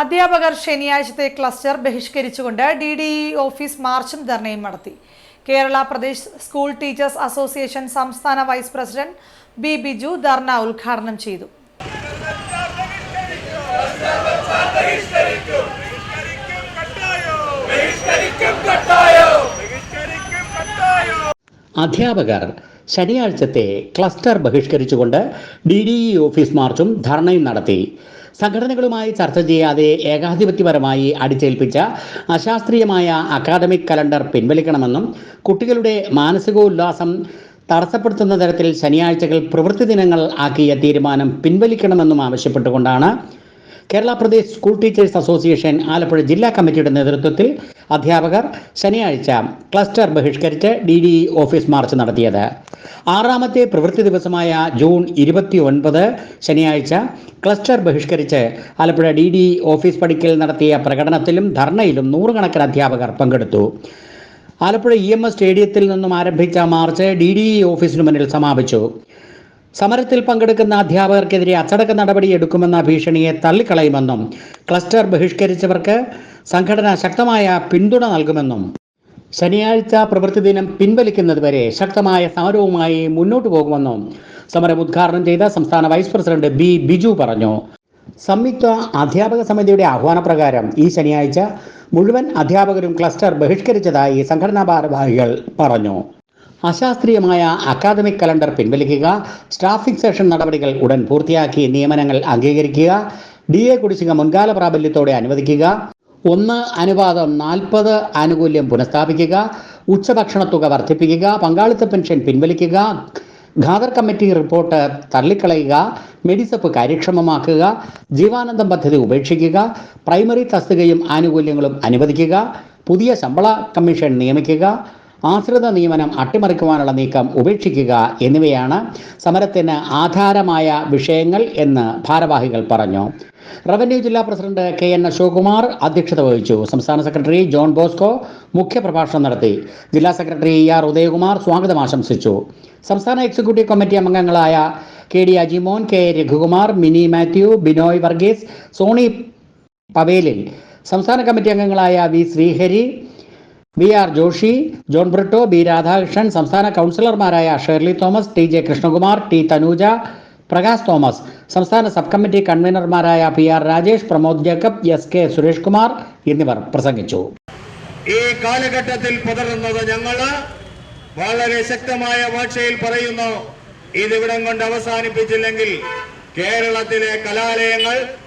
അധ്യാപകർ ശനിയാഴ്ചത്തെ ക്ലസ്റ്റർ ബഹിഷ്കരിച്ചുകൊണ്ട് ഡി ഡി ഇ ഓഫീസ് മാർച്ചും ധർണയും നടത്തി. Kerala Pradesh school teachers association സംസ്ഥാന വൈസ് പ്രസിഡന്റ് ബി ബിജു ധർണ ഉദ്ഘാടനം ചെയ്തു. അധ്യാപകർ ശനിയാഴ്ചത്തെ ക്ലസ്റ്റർ ബഹിഷ്കരിച്ചുകൊണ്ട് ഡി ഡി ഇ ഓഫീസ് മാർച്ചും ധർണയും നടത്തി. സംഘടനകളുമായി ചർച്ച ചെയ്യാതെ ഏകാധിപത്യപരമായി അടിച്ചേൽപ്പിച്ച അശാസ്ത്രീയമായ അക്കാദമിക് കലണ്ടർ പിൻവലിക്കണമെന്നും കുട്ടികളുടെ മാനസികോല്ലാസം തടസ്സപ്പെടുത്തുന്ന തരത്തിൽ ശനിയാഴ്ചകൾ പ്രവൃത്തി ദിനങ്ങൾ ആക്കിയ തീരുമാനം പിൻവലിക്കണമെന്നും ആവശ്യപ്പെട്ടുകൊണ്ടാണ് Kerala Pradesh school teachers association Alappuzha ജില്ലാ കമ്മിറ്റിയുടെ നേതൃത്വത്തിൽ അധ്യാപകർ ശനിയാഴ്ച ക്ലസ്റ്റർ ബഹിഷ്കരിച്ച് ഡി ഓഫീസ് മാർച്ച് നടത്തിയത്. ആറാമത്തെ പ്രവൃത്തി ദിവസമായ ജൂൺ ഇരുപത്തി ഒൻപത് ശനിയാഴ്ച ക്ലസ്റ്റർ ബഹിഷ്കരിച്ച് ആലപ്പുഴ ഡി ഡി ഓഫീസ് പടിക്കൽ നടത്തിയ പ്രകടനത്തിലും ധർണയിലും നൂറുകണക്കിന് അധ്യാപകർ പങ്കെടുത്തു. ആലപ്പുഴ ഇ എം എസ് സ്റ്റേഡിയത്തിൽ നിന്നും ആരംഭിച്ച മാർച്ച് ഡി ഡി ഓഫീസിനു മുന്നിൽ സമാപിച്ചു. സമരത്തിൽ പങ്കെടുക്കുന്ന അധ്യാപകർക്കെതിരെ അച്ചടക്ക നടപടി എടുക്കുമെന്ന ഭീഷണിയെ തള്ളിക്കളയുമെന്നും ക്ലസ്റ്റർ ബഹിഷ്കരിച്ചവർക്ക് സംഘടന ശക്തമായ പിന്തുണ നൽകുമെന്നും ശനിയാഴ്ച പ്രവൃത്തി ദിനം പിൻവലിക്കുന്നതുവരെ ശക്തമായ സമരവുമായി മുന്നോട്ടു പോകുമെന്നും സമരം ഉദ്ഘാടനം ചെയ്ത സംസ്ഥാന വൈസ് പ്രസിഡന്റ് ബി ബിജു പറഞ്ഞു. സംയുക്ത അധ്യാപക സമിതിയുടെ ആഹ്വാനപ്രകാരം ഈ ശനിയാഴ്ച മുഴുവൻ അധ്യാപകരും ക്ലസ്റ്റർ ബഹിഷ്കരിച്ചതായി സംഘടനാ ഭാരവാഹികൾ പറഞ്ഞു. അശാസ്ത്രീയമായ അക്കാദമിക് കലണ്ടർ പിൻവലിക്കുക സ്റ്റാഫ് ഫിക്സേഷൻ നടപടികൾ ഉടൻ പൂർത്തിയാക്കി നിയമനങ്ങൾ അംഗീകരിക്കുക ഡി എ കുടിശ്ശിക മുൻകാല പ്രാബല്യത്തോടെ അനുവദിക്കുക ഒന്ന് അനുപാതം നാൽപ്പത് ആനുകൂല്യം പുനഃസ്ഥാപിക്കുക ഉച്ചഭക്ഷണ തുക വർദ്ധിപ്പിക്കുക പങ്കാളിത്ത പെൻഷൻ പിൻവലിക്കുക ഖാദർ കമ്മിറ്റി റിപ്പോർട്ട് തള്ളിക്കളയുക മെഡിസപ്പ് കാര്യക്ഷമമാക്കുക ജീവാനന്ദം പദ്ധതി ഉപേക്ഷിക്കുക പ്രൈമറി തസ്തികയും ആനുകൂല്യങ്ങളും അനുവദിക്കുക പുതിയ ശമ്പള കമ്മീഷൻ നിയമിക്കുക ആശ്രിത നിയമനം അട്ടിമറിക്കുവാനുള്ള നീക്കം ഉപേക്ഷിക്കുക എന്നിവയാണ് സമരത്തിന് ആധാരമായ വിഷയങ്ങൾ എന്ന് ഭാരവാഹികൾ പറഞ്ഞു. റവന്യൂ ജില്ലാ പ്രസിഡന്റ് കെ എൻ അശോകുമാർ അധ്യക്ഷത വഹിച്ചു. സംസ്ഥാന സെക്രട്ടറി ജോൺ ബോസ്കോ മുഖ്യപ്രഭാഷണം നടത്തി. ജില്ലാ സെക്രട്ടറി ഇ ആർ ഉദയകുമാർ സ്വാഗതം ആശംസിച്ചു. സംസ്ഥാന എക്സിക്യൂട്ടീവ് കമ്മിറ്റി അംഗങ്ങളായ K D Ajimon K Raghukumar Mini Mathew Binoy Varghese Soni Pavelil. സംസ്ഥാന കമ്മിറ്റി അംഗങ്ങളായ V Sreehari V R Joshi John Britto B Radhakrishnan സംസ്ഥാന കൗൺസിലർമാരായ Sherly Thomas T J Krishnakumar T Thanuja Prakash Thomas സംസ്ഥാന sub committee കൺവീനർമാരായ P R Rajesh Pramod Jacob S K Suresh Kumar എന്നിവർ പ്രസംഗിച്ചു. ഈ കാലഘട്ടത്തിൽ പുതറുന്നത് ഞങ്ങൾ വളരെ ശക്തമായ ഭാഷയിൽ പറയുന്നു. ഇതിവിടം കൊണ്ട് അവസാനിപ്പിച്ചില്ലെങ്കിൽ കേരളത്തിലെ കലാലയങ്ങൾ